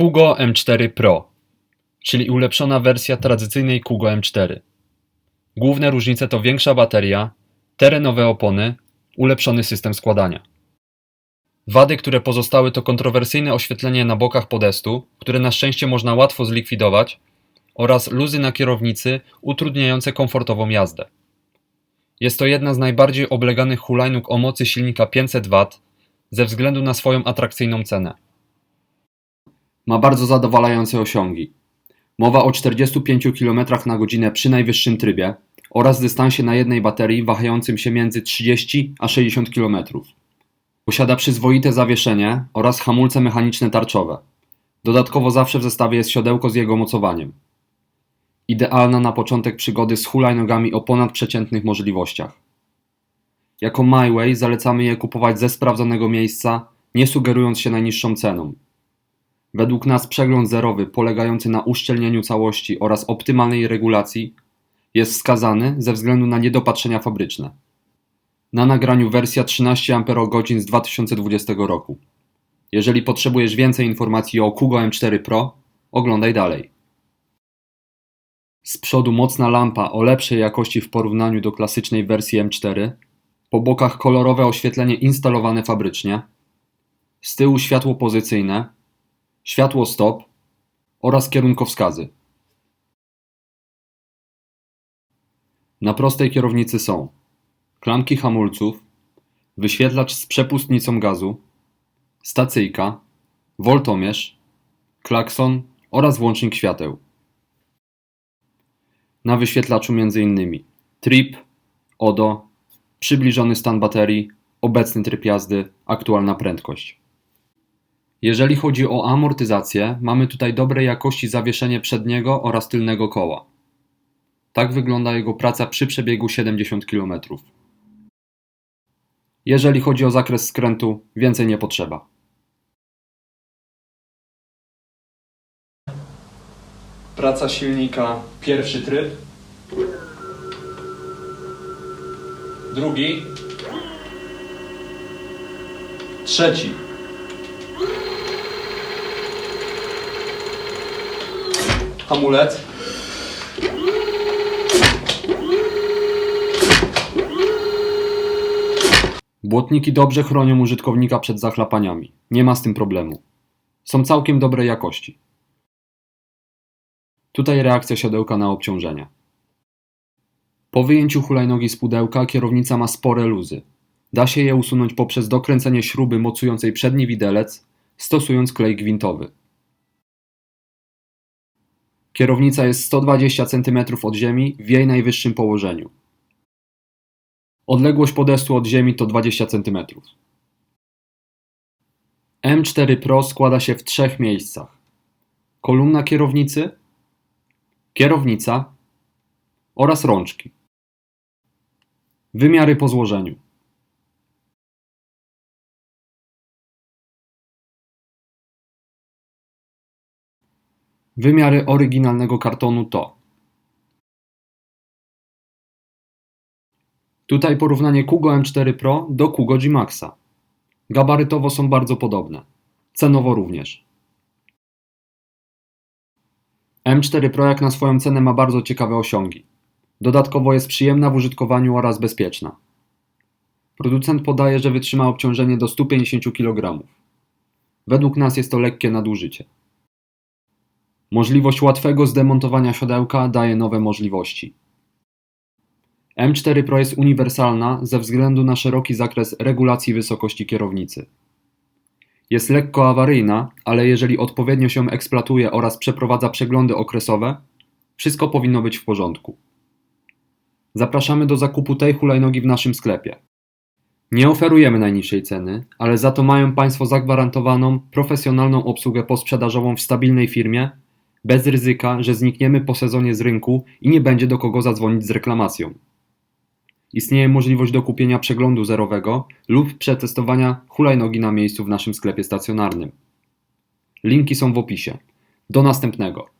Kugo M4 Pro, czyli ulepszona wersja tradycyjnej Kugo M4. Główne różnice to większa bateria, terenowe opony, ulepszony system składania. Wady, które pozostały to kontrowersyjne oświetlenie na bokach podestu, które na szczęście można łatwo zlikwidować, oraz luzy na kierownicy utrudniające komfortową jazdę. Jest to jedna z najbardziej obleganych hulajnóg o mocy silnika 500 W ze względu na swoją atrakcyjną cenę. Ma bardzo zadowalające osiągi. Mowa o 45 km na godzinę przy najwyższym trybie oraz dystansie na jednej baterii wahającym się między 30 a 60 km. Posiada przyzwoite zawieszenie oraz hamulce mechaniczne tarczowe. Dodatkowo zawsze w zestawie jest siodełko z jego mocowaniem. Idealna na początek przygody z hulajnogami o ponadprzeciętnych możliwościach. Jako MyWay zalecamy je kupować ze sprawdzonego miejsca, nie sugerując się najniższą ceną. Według nas przegląd zerowy polegający na uszczelnieniu całości oraz optymalnej regulacji jest wskazany ze względu na niedopatrzenia fabryczne. Na nagraniu wersja 13 Ah z 2020 roku. Jeżeli potrzebujesz więcej informacji o Kugo M4 Pro, oglądaj dalej. Z przodu mocna lampa o lepszej jakości w porównaniu do klasycznej wersji M4, po bokach kolorowe oświetlenie instalowane fabrycznie, z tyłu światło pozycyjne, światło stop oraz kierunkowskazy. Na prostej kierownicy są klamki hamulców, wyświetlacz z przepustnicą gazu, stacyjka, woltomierz, klakson oraz włącznik świateł. Na wyświetlaczu m.in. trip, ODO, przybliżony stan baterii, obecny tryb jazdy, aktualna prędkość. Jeżeli chodzi o amortyzację, mamy tutaj dobrej jakości zawieszenie przedniego oraz tylnego koła. Tak wygląda jego praca przy przebiegu 70 km. Jeżeli chodzi o zakres skrętu, więcej nie potrzeba. Praca silnika, pierwszy tryb. Drugi. Trzeci. Hamulec. Błotniki dobrze chronią użytkownika przed zachlapaniami. Nie ma z tym problemu. Są całkiem dobrej jakości. Tutaj reakcja siodełka na obciążenie. Po wyjęciu hulajnogi z pudełka kierownica ma spore luzy. Da się je usunąć poprzez dokręcenie śruby mocującej przedni widelec, stosując klej gwintowy. Kierownica jest 120 cm od ziemi w jej najwyższym położeniu. Odległość podestu od ziemi to 20 cm. M4 Pro składa się w trzech miejscach. Kolumna kierownicy, kierownica oraz rączki. Wymiary po złożeniu. Wymiary oryginalnego kartonu to Tutaj porównanie Kugo M4 Pro do Kugo G Maxa. Gabarytowo są bardzo podobne. Cenowo również. M4 Pro jak na swoją cenę ma bardzo ciekawe osiągi. Dodatkowo jest przyjemna w użytkowaniu oraz bezpieczna. Producent podaje, że wytrzyma obciążenie do 150 kg. Według nas jest to lekkie nadużycie. Możliwość łatwego zdemontowania siodełka daje nowe możliwości. M4 Pro jest uniwersalna ze względu na szeroki zakres regulacji wysokości kierownicy. Jest lekko awaryjna, ale jeżeli odpowiednio się eksploatuje oraz przeprowadza przeglądy okresowe, wszystko powinno być w porządku. Zapraszamy do zakupu tej hulajnogi w naszym sklepie. Nie oferujemy najniższej ceny, ale za to mają Państwo zagwarantowaną, profesjonalną obsługę posprzedażową w stabilnej firmie, bez ryzyka, że znikniemy po sezonie z rynku i nie będzie do kogo zadzwonić z reklamacją. Istnieje możliwość dokupienia przeglądu zerowego lub przetestowania hulajnogi na miejscu w naszym sklepie stacjonarnym. Linki są w opisie. Do następnego.